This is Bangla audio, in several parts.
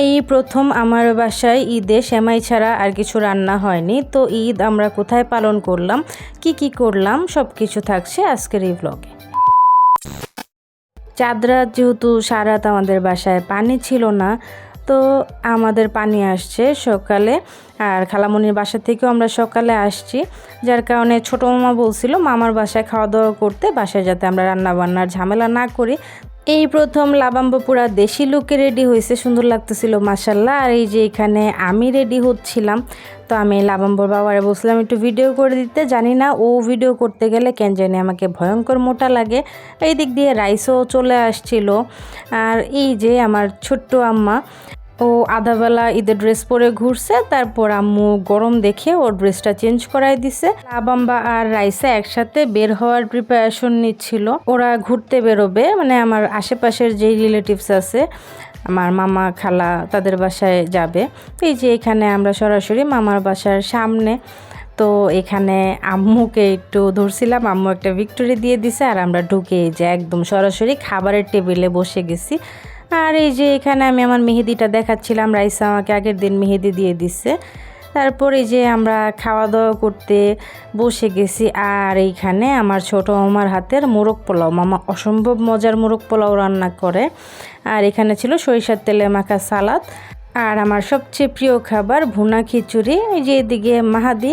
এই প্রথম আমার বাসায় ঈদে সেমাই ছাড়া আর কিছু রান্না হয়নি। তো ঈদ আমরা কোথায় পালন করলাম, কি কি করলাম সব কিছু থাকছে আজকের এই ব্লগে চাঁদরাত যেহেতু সারাত আমাদের বাসায় পানি ছিল না, তো আমাদের পানি আসছে সকালে। আর খালামনির বাসা থেকেও আমরা সকালে আসছি, যার কারণে ছোটো মামা বলছিল, মামার বাসায় খাওয়া দাওয়া করতে, বাসায় যাতে আমরা রান্না বান্নার ঝামেলা না করি এই প্রথম লাবাম্ব পুরা দেশি লুকে রেডি হয়েছে সুন্দর লাগতেছিল মাসাল্লাহ আর এই যে এখানে আমি রেডি হচ্ছিলাম, তো আমি লাবাম্বর বাবারে বসলাম একটু ভিডিও করে দিতে। জানি না, ও ভিডিও করতে গেলে কেন জানি আমাকে ভয়ঙ্কর মোটা লাগে। এই দিক দিয়ে রাইসও চলে আসছিল। আর এই যে আমার ছোট্ট আম্মা ও আধাবেলা ঈদের ড্রেস পরে ঘুরছে, তারপর আম্মু গরম দেখে ওর ড্রেসটা চেঞ্জ করাই দিছে। লাবাম্বা আর রাইসা একসাথে বের হওয়ার প্রিপারেশন নিচ্ছিল। ওরা ঘুরতে বেরোবে মানে আমার আশেপাশের যেই রিলেটিভস আছে, আমার মামা, খালা, তাদের বাসায় যাবে। এই যে এখানে আমরা সরাসরি মামার বাসার সামনে। তো এখানে আম্মুকে একটু ধরছিলাম, আম্মু একটা ভিক্টোরি দিয়ে দিছে, আর আমরা ঢুকে যে একদম সরাসরি খাবারের টেবিলে বসে গেছি। আর এই যে এখানে আমি আমার মেহেদিটা দেখাচ্ছিলাম, রাইসা আমাকে আগের দিন মেহেদি দিয়ে দিচ্ছে তারপর যে আমরা খাওয়া দাওয়া করতে বসে গেছি, আর এইখানে আমার ছোট মামার হাতের মোরগ পোলাও। মামা অসম্ভব মজার মোরগ পোলাও রান্না করে। আর এখানে ছিল সরিষার তেলে মাখা সালাদ। আর আমার সবচেয়ে প্রিয় খাবার ভুনা খিচুড়ি। এই যে এদিকে মাহাদি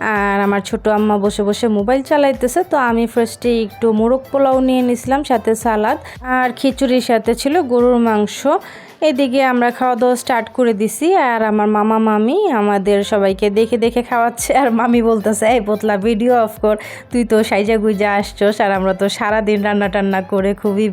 আর আমার ছোট আম্মা বসে বসে মোবাইল চালাইতেছে, তো আমি ফার্স্টে একটু মোরগ পোলাও নিয়ে নিয়েছিলাম সাথে সালাদ আর খিচুড়ির সাথে ছিল গরুর মাংস। এদিকে আমরা খাওয়া দাওয়া স্টার্ট করে দিছি আর আমার মামা, মামি আমাদের সবাইকে দেখে দেখে খাওয়াচ্ছে। আর মামি বলতেছে, এই পোতলা ভিডিও অফ কর। তুই তো সাইজা গুইজা আসছোস আর আমরা তো সারাদিন রান্না টান্না করে খুবই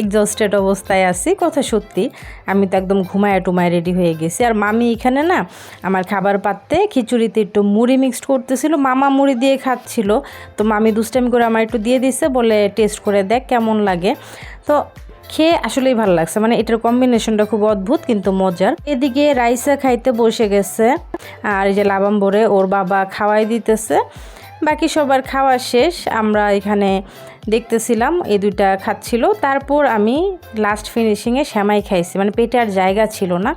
এক্সস্টেড অবস্থায় আছি। কথা সত্যি, আমি তো একদম ঘুমায় টুমায় রেডি হয়ে গেছি। আর মামি এখানে না, আমার খাবার পাত্রে খিচুড়িতে একটু মুড়ি মিক্সড করতেছিল। মামা মুড়ি দিয়ে খাচ্ছিল। তো মামি দুষ্টামি করে আমার একটু দিয়ে দিছে, বলে টেস্ট করে দেখ, কেমন লাগে? তো খেয়ে আসলেই ভালো লাগছে। মানে এটার কম্বিনেশনটা খুব অদ্ভুত, কিন্তু মজার। এদিকে রাইসা খাইতে বসে গেছে, আর এই যে লাবাম্বরে ওর বাবা খাওয়াই দিতেছে। বাকি সবার খাওয়া শেষ, আমরা এখানে দেখতেছিলাম এই দুইটা খাচ্ছিল। তারপর আমি লাস্ট ফিনিশিংয়ে শ্যামাই খাইছি। মানে পেটে আর জায়গা ছিল না,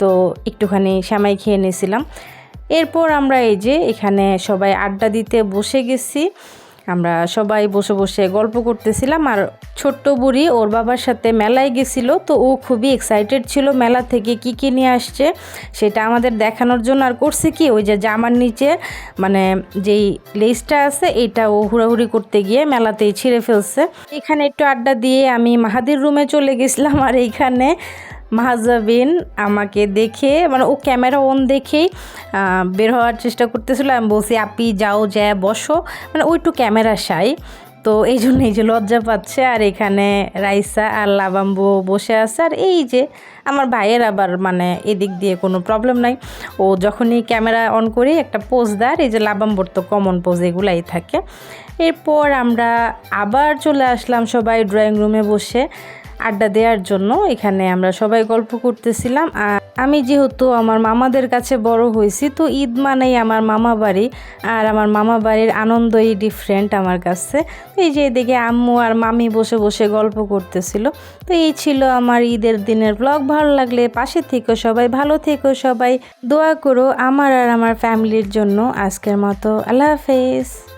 তো একটুখানি শ্যামাই খেয়ে নিয়েছিলাম। এরপর আমরা এই যে এখানে সবাই আড্ডা দিতে বসে গেছি। আমরা সবাই বসে বসে গল্প করতেছিলাম আর ছোট্ট বুড়ি ওর বাবার সাথে মেলায় গেছিল, তো ও খুবই এক্সাইটেড ছিল মেলা থেকে কি কি নিয়ে আসছে সেটা আমাদের দেখানোর জন্য। আর করছে কি, ওই যে জামার নিচে মানে যেই লেসটা আছে এটা ও হুড়াহুড়ি করতে গিয়ে মেলাতেই ছিঁড়ে ফেলছে। এখানে একটু আড্ডা দিয়ে আমি মাহাদির রুমে চলে গেছিলাম আর এইখানে মাহাজাবিন আমাকে দেখে মানে ও ক্যামেরা অন দেখেই বের হওয়ার চেষ্টা করতেছিল। আমি বলছি, আপি, যাও যা বসো। মানে ও একটু ক্যামেরা সাই তো এই জন্য এই যে লজ্জা পাচ্ছে। আর এখানে রাইসা আর লাবাম্বু বসে আছে। আর এই যে আমার ভাইয়ের আবার মানে এদিক দিয়ে কোনো প্রবলেম নাই। ও যখনই ক্যামেরা অন করি, একটা পোজ দেয়। এই যে লাবাম্বুর তো কমন পোজ এগুলাই থাকে। এরপর আমরা আবার চলে আসলাম সবাই ড্রয়িং রুমে বসে। আড্ডা দেওয়ার জন্য এখানে আমরা সবাই গল্প করতেছিলাম। আর আমি যেহেতু আমার মামাদের কাছে বড় হয়েছি, তো ঈদ মানেই আমার মামা বাড়ি আর আমার মামা বাড়ির আনন্দই ডিফারেন্ট আমার কাছে। তো এই যে এদিকে আম্মু আর মামি বসে বসে গল্প করতেছিল। তো এই ছিল আমার ঈদের দিনের ব্লগ ভালো লাগলে পাশে থেকো সবাই, ভালো থেকো সবাই। দোয়া করো আমার আর আমার ফ্যামিলির জন্য আজকের মতো। আল্লাহ হাফেজ।